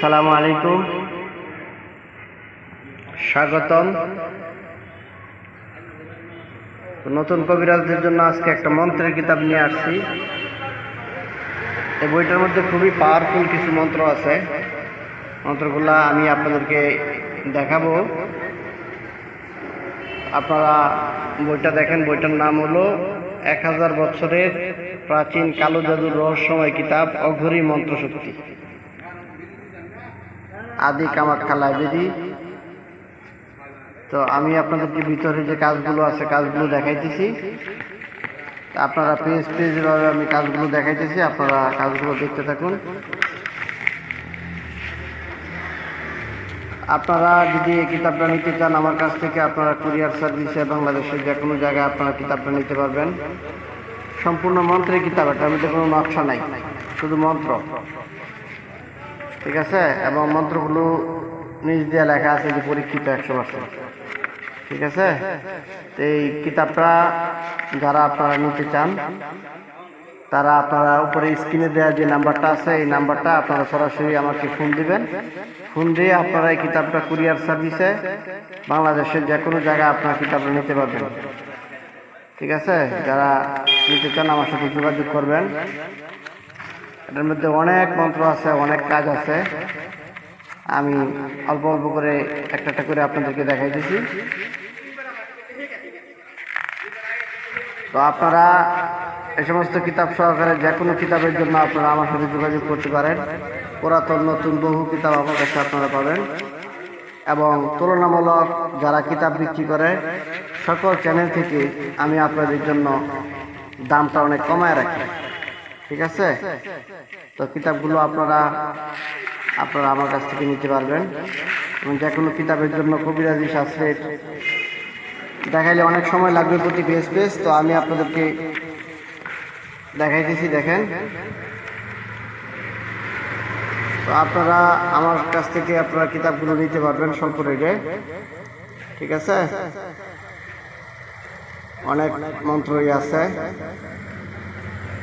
আসসালামু আলাইকুম। স্বাগতম। নতুন কবিরাজদের জন্য আজকে একটা মন্ত্রের কিতাব নিয়ে আসছি। এই বইটার মধ্যে খুবই পাওয়ারফুল কিছু মন্ত্র আছে। মন্ত্রগুলা আমি আপনাদেরকে দেখাবো। আপনারা বইটা দেখেন, বইটার নাম হলো এক হাজার বছরের প্রাচীন কালো জাদুর রহস্যময় কিতাব অঘরী মন্ত্রশক্তি। আদি কামাখ্যা লাইব্রেরি তো আমি আপনাদেরকে ভিতরে যে কাজগুলো আছে, কাজগুলো দেখাইতেছি। তা আপনারা পেজ পেজ ভাবে আমি কাজগুলো দেখাইতেছি, আপনারা কাজগুলো দেখতে থাকুন। আপনারা যদি এই কিতাবটা নিতে চান আমার কাছ থেকে, আপনারা কুরিয়ার সার্ভিসে বাংলাদেশের যে কোনো জায়গায় আপনারা কিতাবটা নিতে পারবেন। সম্পূর্ণ মন্ত্রের কিতাব এটার মধ্যে কোনো নকশা নাই, শুধু মন্ত্র। ঠিক আছে? এবং মন্ত্রগুলো নিজ দিয়ে লেখা আছে যে পরীক্ষিত একশো পার্সেন্ট ঠিক আছে? তো এই কিতাবটা যারা আপনারা নিতে চান, তারা আপনারা উপরে স্ক্রিনে দেওয়া যে নাম্বারটা আছে, এই নাম্বারটা আপনারা সরাসরি আমাকে ফোন দিবেন। ফোন দিয়ে আপনারা এই কিতাবটা কুরিয়ার সার্ভিসে বাংলাদেশের যে কোনো জায়গায় আপনারা কিতাবটা নিতে পারবেন। ঠিক আছে? যারা নিতে চান, আমার সাথে যোগাযোগ করবেন। এটার মধ্যে অনেক মন্ত্র আছে, অনেক কাজ আছে। আমি অল্প অল্প করে একটা একটা করে আপনাদেরকে দেখাই দিছি। তো আপনারা এই সমস্ত কিতাব সহকারে যে কোনো কিতাবের জন্য আপনারা আমার সাথে যোগাযোগ করতে পারেন। পুরাতন, নতুন বহু কিতাব আমার কাছে আপনারা পাবেন। এবং তুলনামূলক যারা কিতাব বিক্রি করে, সকল চ্যানেল থেকে আমি আপনাদের জন্য দামটা অনেক কমায় রাখি। ঠিক আছে? তো কিতাবগুলো আপনারা আপনারা আমার কাছ থেকে নিতে পারবেন। এবং যে কোনো কিতাবের জন্য কবিরাজি শাস্ত্রের দেখাইলে অনেক সময় লাগবে প্রতি পেজ পেজ তো আমি আপনাদেরকে দেখাইতেছি, দেখেন। তো আপনারা আমার কাছ থেকে আপনারা কিতাবগুলো নিতে পারবেন স্বল্প রেটে। ঠিক আছে? অনেক মন্ত্রই আছে।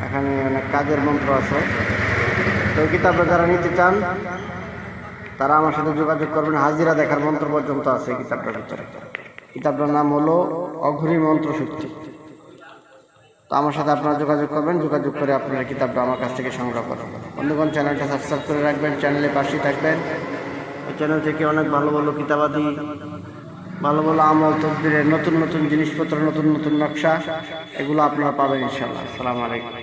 এখানে অনেক কাজের মন্ত্র আছে। তো কিতাবটা যারা নিতে চান, তারা আমার সাথে যোগাযোগ করবেন। হাজিরা দেখার মন্ত্র পর্যন্ত আছে কিতাবটার ভিতরে। কিতাবটার নাম হলো অঘরী মন্ত্র শক্তি তো আমার সাথে আপনারা যোগাযোগ করবেন। যোগাযোগ করে আপনারা কিতাবটা আমার কাছ থেকে সংগ্রহ করবেন। বন্ধুগণ, চ্যানেলটা সাবস্ক্রাইব করে রাখবেন চ্যানেলে পাশে থাকবেন। চ্যানেল থেকে অনেক ভালো ভালো কিতাবাদি ভালো ভালো আমল তদবিরের নতুন নতুন জিনিসপত্র, নতুন নতুন নকশা, এগুলো আপনারা পাবেন ইনশাল্লাহ আসসালামু আলাইকুম।